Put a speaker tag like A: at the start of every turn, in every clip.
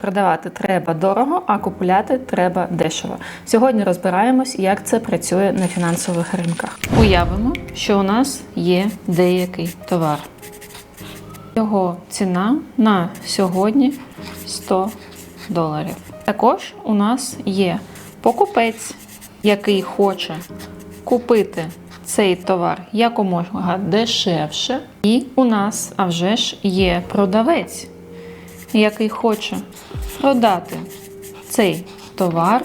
A: Продавати треба дорого, а купляти треба дешево. Сьогодні розбираємось, як це працює на фінансових ринках. Уявимо, що у нас є деякий товар. Його ціна на сьогодні 100 доларів. Також у нас є покупець, який хоче купити цей товар якомога дешевше. І у нас, а вже ж, є продавець, який хоче продати цей товар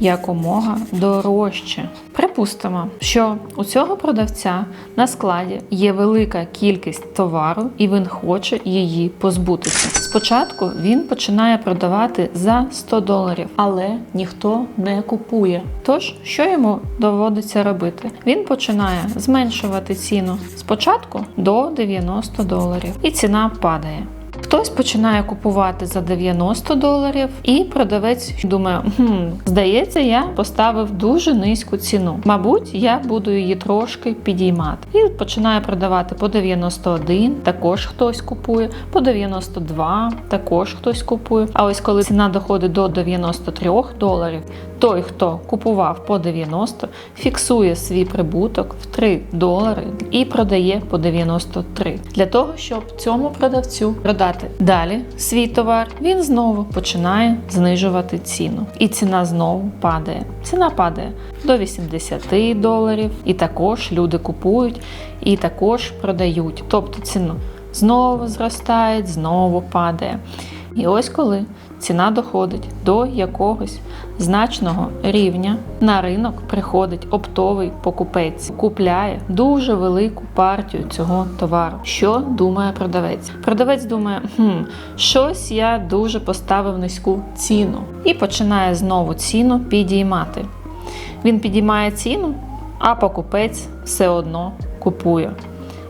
A: якомога дорожче. Припустимо, що у цього продавця на складі є велика кількість товару, і він хоче її позбутися. Спочатку він починає продавати за 100 доларів, але ніхто не купує. Тож, що йому доводиться робити? Він починає зменшувати ціну спочатку до 90 доларів, і ціна падає. Хтось починає купувати за 90 доларів, і продавець думає: хм, здається, я поставив дуже низьку ціну. Мабуть, я буду її трошки підіймати. І починає продавати по 91, також хтось купує, по 92, також хтось купує. А ось коли ціна доходить до 93 доларів, той, хто купував по 90, фіксує свій прибуток в 3 долари і продає по 93. Для того, щоб цьому продавцю продати далі свій товар, він знову починає знижувати ціну. І ціна знову падає. Ціна падає до 80 доларів, і також люди купують і також продають. Тобто ціна знову зростає, знову падає. І ось коли ціна доходить до якогось значного рівня, на ринок приходить оптовий покупець, купляє дуже велику партію цього товару. Що думає продавець? Продавець думає, хм, щось я дуже поставив низьку ціну, і починає знову ціну підіймати. Він підіймає ціну, а покупець все одно купує.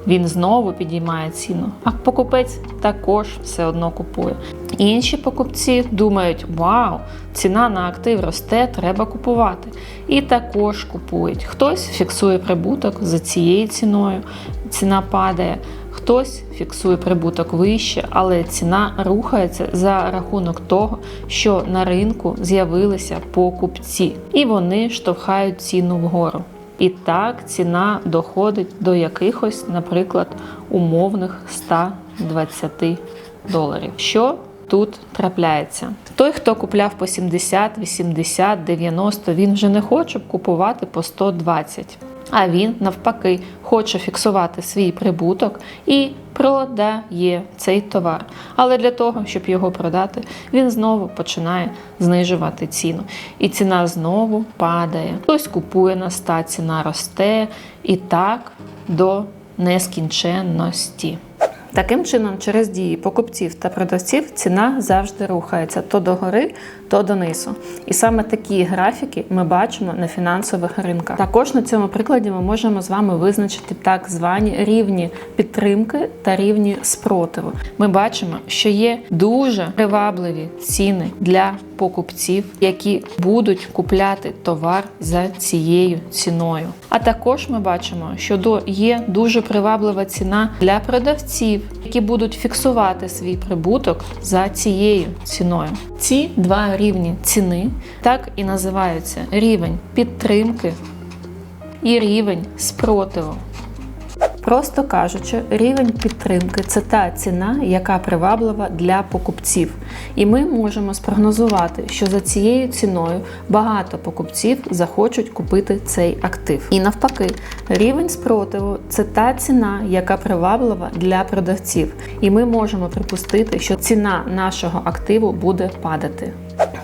A: Він знову підіймає ціну, а покупець також все одно купує. Інші покупці думають: вау, ціна на актив росте, треба купувати. І також купують. Хтось фіксує прибуток за цією ціною, ціна падає. Хтось фіксує прибуток вище, але ціна рухається за рахунок того, що на ринку з'явилися покупці, і вони штовхають ціну вгору. І так ціна доходить до якихось, наприклад, умовних 120 доларів. Що тут трапляється? Той, хто купляв по 70, 80, 90, він вже не хоче купувати по 120. А він навпаки хоче фіксувати свій прибуток і продає цей товар. Але для того, щоб його продати, він знову починає знижувати ціну. І ціна знову падає. Хтось купує на 100, ціна росте і так до нескінченності. Таким чином, через дії покупців та продавців ціна завжди рухається то догори, то донизу. І саме такі графіки ми бачимо на фінансових ринках. Також на цьому прикладі ми можемо з вами визначити так звані рівні підтримки та рівні спротиву. Ми бачимо, що є дуже привабливі ціни для покупців, які будуть купляти товар за цією ціною. А також ми бачимо, що є дуже приваблива ціна для продавців, які будуть фіксувати свій прибуток за цією ціною. Ці два рівні ціни так і називаються рівень підтримки і рівень спротиву. Просто кажучи, рівень підтримки це та ціна, яка приваблива для покупців. І ми можемо спрогнозувати, що за цією ціною багато покупців захочуть купити цей актив. І навпаки, рівень спротиву це та ціна, яка приваблива для продавців. І ми можемо припустити, що ціна нашого активу буде падати.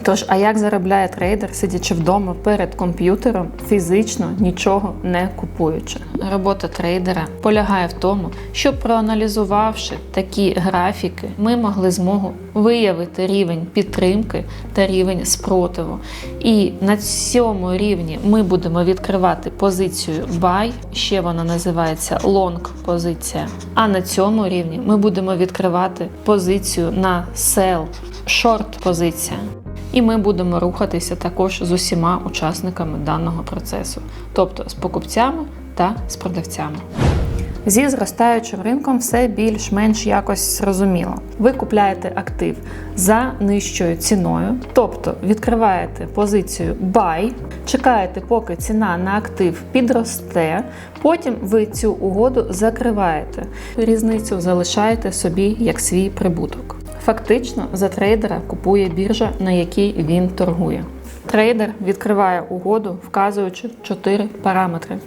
A: Тож, а як заробляє трейдер, сидячи вдома перед комп'ютером, фізично нічого не купуючи? Робота трейдера полягає в тому, що проаналізувавши такі графіки, ми могли змогу виявити рівень підтримки та рівень спротиву. І на цьому рівні ми будемо відкривати позицію buy, ще вона називається long позиція. А на цьому рівні ми будемо відкривати позицію на sell, short позиція. І ми будемо рухатися також з усіма учасниками даного процесу, тобто з покупцями та з продавцями. Зі зростаючим ринком все більш-менш якось зрозуміло. Ви купляєте актив за нижчою ціною, тобто відкриваєте позицію buy, чекаєте, поки ціна на актив підросте, потім ви цю угоду закриваєте. Різницю залишаєте собі як свій прибуток. Фактично за трейдера купує біржа, на якій він торгує. Трейдер відкриває угоду, вказуючи чотири параметри.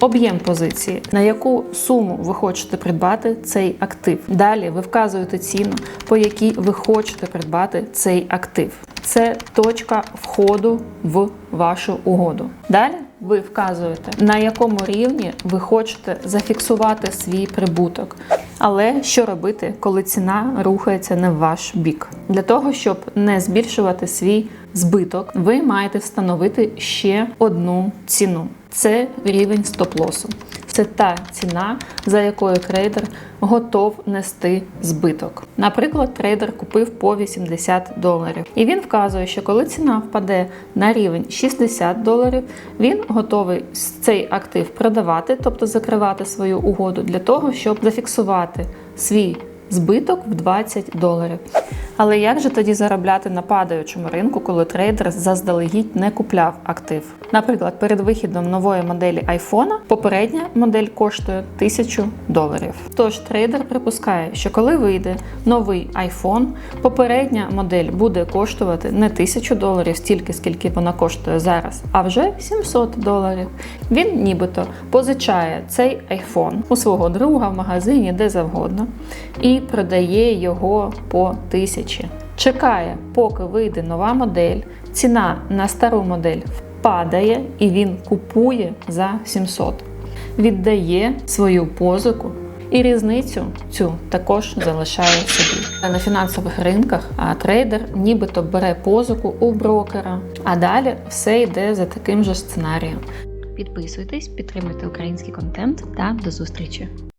A: Об'єм позиції, на яку суму ви хочете придбати цей актив. Далі ви вказуєте ціну, по якій ви хочете придбати цей актив. Це точка входу в вашу угоду. Далі ви вказуєте, на якому рівні ви хочете зафіксувати свій прибуток. Але що робити, коли ціна рухається не в ваш бік? Для того, щоб не збільшувати свій збиток, ви маєте встановити ще одну ціну. Це рівень стоп-лосу. Це та ціна, за якою трейдер готов нести збиток. Наприклад, трейдер купив по 80 доларів, і він вказує, що коли ціна впаде на рівень 60 доларів, він готовий цей актив продавати, тобто закривати свою угоду для того, щоб зафіксувати свій збиток в 20 доларів. Але як же тоді заробляти на падаючому ринку, коли трейдер заздалегідь не купляв актив? Наприклад, перед вихідом нової моделі iPhone попередня модель коштує 1000 доларів. Тож трейдер припускає, що коли вийде новий iPhone, попередня модель буде коштувати не 1000 доларів, стільки скільки вона коштує зараз, а вже 700 доларів. Він нібито позичає цей iPhone у свого друга в магазині, де завгодно, і продає його по 1000. Чекає, поки вийде нова модель, ціна на стару модель падає і він купує за 700. Віддає свою позику і різницю цю також залишає собі. На фінансових ринках трейдер нібито бере позику у брокера, а далі все йде за таким же сценарієм.
B: Підписуйтесь, підтримуйте український контент та до зустрічі!